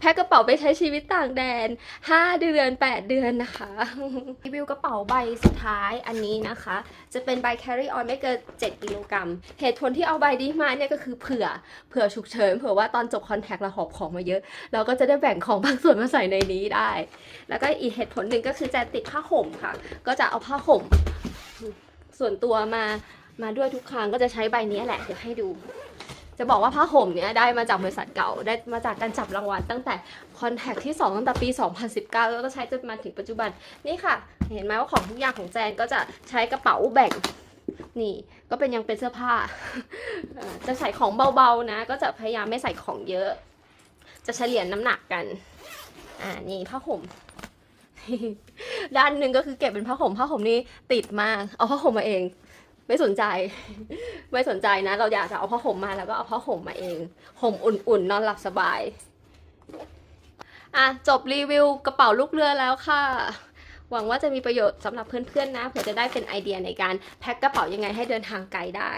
แพ็คกระเป๋าไปใช้ชีวิตต่างแดน 5 เดือน 8 เดือนนะคะรีวิวกระเป๋าใบสุดท้ายอันนี้นะคะ จะเป็นใบ carry on ไม่เกิน 7 กิโลกรัม เหตุผลที่เอาใบนี้มาเนี่ยก็คือเผื่อเผื่อฉุกเฉินเผื่อว่าตอนจบคอนแทคเราหอบของมาเยอะ เราก็จะได้แบ่งของบางส่วนมาใส่ในนี้ได้ แล้วก็อีกเหตุผลหนึ่งก็คือจะติดผ้าห่มค่ะ ก็จะเอาผ้าห่ม ส่วนตัวมามาด้วยทุกครั้งก็จะใช้ใบนี้แหละเดี๋ยวให้ดู จะบอกว่าผ้าห่มเนี้ยได้มาจากบริษัทเก่า ได้มาจากการจับรางวัลตั้งแต่คอนแทคที่ 2 ตั้งแต่ปี 2019 แล้วก็ใช้จนมาถึงปัจจุบันนี่ค่ะ เห็นไหมว่าของทุกอย่างของแจนก็จะใช้กระเป๋าแบ่งนี่ก็เป็นยังเป็นเสื้อผ้า จะใส่ของเบาๆนะ ก็จะพยายามไม่ใส่ของเยอะ จะเฉลี่ยน้ำหนักกัน อ่านี่ผ้าห่ม ด้านหนึ่งก็คือเก็บเป็นผ้าห่มผ้าห่มนี่ติดมาก เอาผ้าห่มมาเอง ไม่สนใจ ไม่สนใจนะ เราอยากจะเอาผ้าห่มมาแล้วก็เอาผ้าห่มมาเองห่มอุ่นๆ นอนหลับสบาย อะ จบรีวิวกระเป๋าลูกเรือแล้วค่ะ หวังว่าจะมีประโยชน์สำหรับเพื่อนๆนะเผื่อจะได้เป็นไอเดียในการแพ็คกระเป๋ายังไงให้เดินทางไกลได้